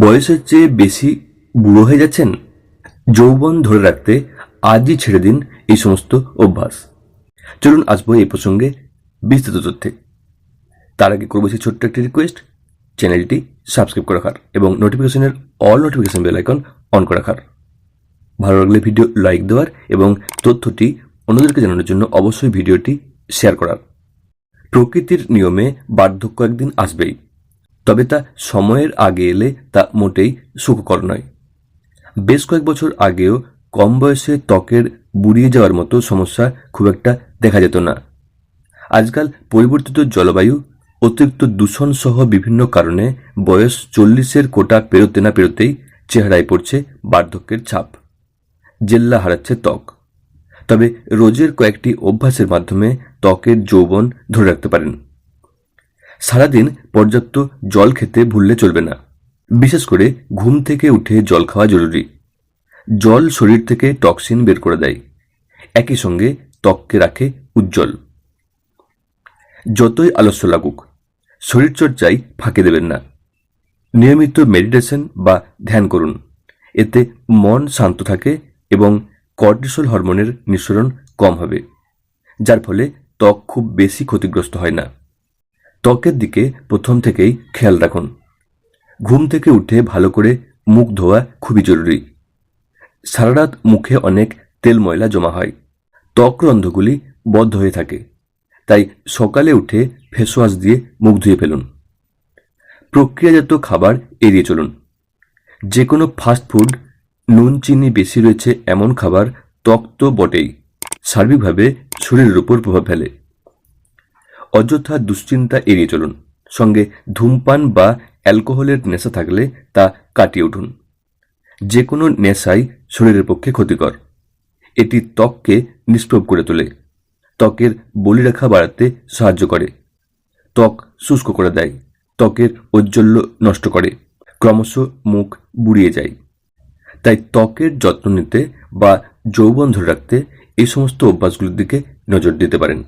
বয়সের চেয়ে বেশি বুড়ো হয়ে যাচ্ছেন? যৌবন ধরে রাখতে আজই ছেড়ে দিন এই সমস্ত অভ্যাস। চলুন আসব এই প্রসঙ্গে বিস্তৃত তথ্যে। তার আগে করব সেই ছোট্ট একটি রিকোয়েস্ট চ্যানেলটি সাবস্ক্রাইব করে রাখার এবং নোটিফিকেশনের all notification bell icon on করে রাখার। ভালো লাগলে ভিডিও লাইক দেওয়ার এবং তথ্যটি অন্যদেরকে জানানোর জন্য অবশ্যই ভিডিওটি শেয়ার করার। প্রকৃতির নিয়মে বার্ধক্য একদিন আসবেই। তবে তা সময়ের আগে এলে তা মোটেই সুখকর নয়। বেশ কয়েক বছর আগেও কম বয়সে ত্বকের বুড়িয়ে যাওয়ার মতো সমস্যা খুব একটা দেখা যেত না। আজকাল পরিবর্তিত জলবায়ু, অতিরিক্ত দূষণ সহ বিভিন্ন কারণে বয়স চল্লিশের কোটা পেরোতে না পেরোতেই চেহারায় পড়ছে বার্ধক্যের ছাপ। জেল্লা হারাচ্ছে ত্বক। তবে রোজের কয়েকটি অভ্যাসের মাধ্যমে ত্বকের যৌবন ধরে রাখতে পারেন। সারাদিন পর্যাপ্ত জল খেতে ভুললে চলবে না। বিশেষ করে ঘুম থেকে উঠে জল খাওয়া জরুরি। জল শরীর থেকে টক্সিন বের করে দেয়। একই সঙ্গে ত্বককে রাখে উজ্জ্বল। যতই আলস্য লাগুক, শরীরচর্চায় ফাঁকে দেবেন না। নিয়মিত মেডিটেশন বা ধ্যান করুন। এতে মন শান্ত থাকে এবং কর্টিসল হরমোনের নিঃসরণ কম হবে, যার ফলে ত্বক খুব বেশি ক্ষতিগ্রস্ত হয় না। ত্বকের দিকে প্রথম থেকেই খেয়াল রাখুন। ঘুম থেকে উঠে ভালো করে মুখ ধোয়া খুবই জরুরি। সারা রাত মুখে অনেক তেল ময়লা জমা হয়। ত্বক রন্ধ্রগুলি বদ্ধ হয়ে থাকে। তাই সকালে উঠে ফেসওয়াশ দিয়ে মুখ ধুয়ে ফেলুন। প্রক্রিয়াজাত খাবার এড়িয়ে চলুন। যে কোনো ফাস্ট ফুড, নুন, চিনি বেশি রয়েছে এমন খাবার ত্বক তো বটেই। সার্বিকভাবে শরীরের উপর প্রভাব ফেলে। অযথা দুশ্চিন্তা এড়িয়ে চলুন। সঙ্গে ধূমপান বা অ্যালকোহলের নেশা থাকলে তা কাটিয়ে উঠুন। যে কোনো নেশাই শরীরের পক্ষে ক্ষতিকর। এটি ত্বককে নিষ্প্রভ করে তোলে। ত্বকের বলিরেখা বাড়াতে সাহায্য করে। ত্বক শুষ্ক করে দেয়। ত্বকের ঔজ্জ্বল্য নষ্ট করে। ক্রমশ মুখ বুড়িয়ে যায়। তাই ত্বকের যত্ন নিতে বা যৌবন ধরে রাখতে এই সমস্ত অভ্যাসগুলোর দিকে নজর দিতে পারেন।